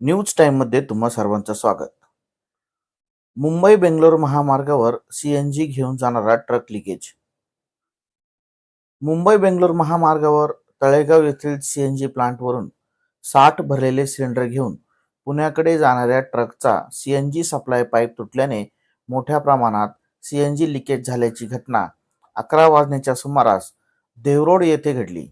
News टाईममध्ये तुम्हा सर्वांचं स्वागत. मुंबई बेंगलोर महामार्गावर सीएनजी घेऊन जाणारा ट्रक लिकेज. मुंबई बेंगलोर महामार्गावर तळेगाव येथील सीएनजी प्लांटवरून साठ भरलेले सिलेंडर घेऊन पुण्याकडे जाणाऱ्या ट्रकचा सीएनजी सप्लाय पाईप तुटल्याने मोठ्या प्रमाणात सीएनजी लिकेज झाल्याची घटना अकरा वाजण्याच्या सुमारास देवरोड येथे घडली.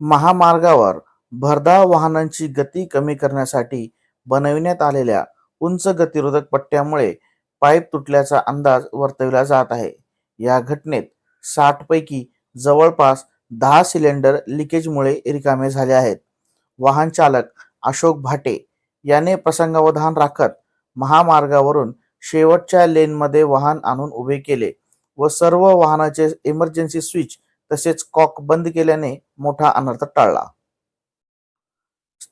महामार्गावर भरधाव वाहनांची गती कमी करण्यासाठी बनविण्यात आलेल्या उंच गतिरोधक पट्ट्यामुळे पाईप तुटल्याचा अंदाज वर्तविला जात आहे. या घटनेत साठ पैकी जवळपास दहा सिलेंडर लिकेजमुळे रिकामे झाले आहेत. वाहन चालक अशोक भाटे याने प्रसंगावधान राखत महामार्गावरून शेवटच्या लेनमध्ये वाहन आणून उभे केले व सर्व वाहनाचे इमर्जन्सी स्विच तसेच कॉक बंद केल्याने मोठा अनर्थ टाळला.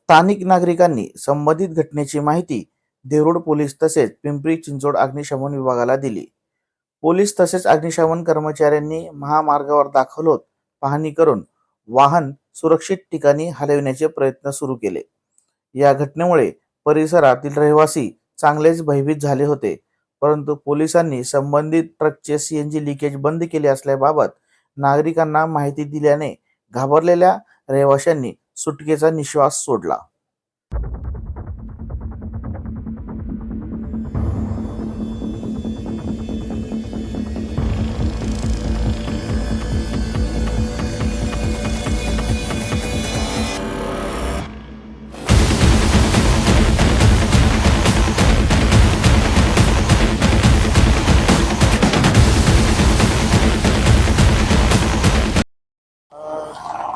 स्थानिक नागरिकांनी संबंधित घटनेची माहिती देवरूड पोलीस तसेच पिंपरी चिंचवड अग्निशमन विभागाला दिली. पोलीस तसेच अग्निशमन कर्मचाऱ्यांनी महामार्गावर दाखल होत पाहणी करून वाहन सुरक्षित ठिकाणी हलविण्याचे प्रयत्न सुरू केले. या घटनेमुळे परिसरातील रहिवासी चांगलेच भयभीत झाले होते परंतु पोलिसांनी संबंधित ट्रकचे सीएनजी लिकेज बंद केले असल्याबाबत नागरिकांना माहिती दिल्याने घाबरलेल्या रहिवाशांनी सुटकेचा निश्वास सोडला.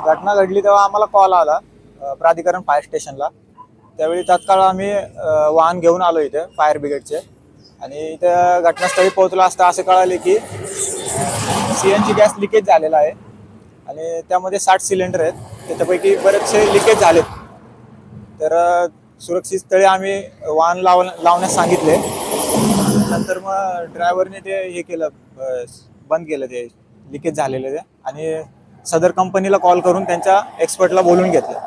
घटना घडली तेव्हा आम्हाला कॉल आला प्राधिकरण फायर स्टेशनला त्यावेळी तात्काळ आम्ही वाहन घेऊन आलो इथे फायर ब्रिगेडचे आणि इथे घटनास्थळी पोहोचलो असता असे कळाले की C N G gas leakage झालेला आहे. आणि त्यामध्ये साठ सिलेंडर आहेत. त्याच्यापैकी बरेचसे लिकेज झालेत. तर सुरक्षित स्थळी आम्ही वाहन लाव लावण्यास सांगितले. नंतर मग ड्रायव्हरने ते हे केलं बंद केलं ते लिकेज झालेलं ते. आणि सदर कंपनीला कॉल करून त्यांच्या एक्सपर्टला बोलून घेतलं.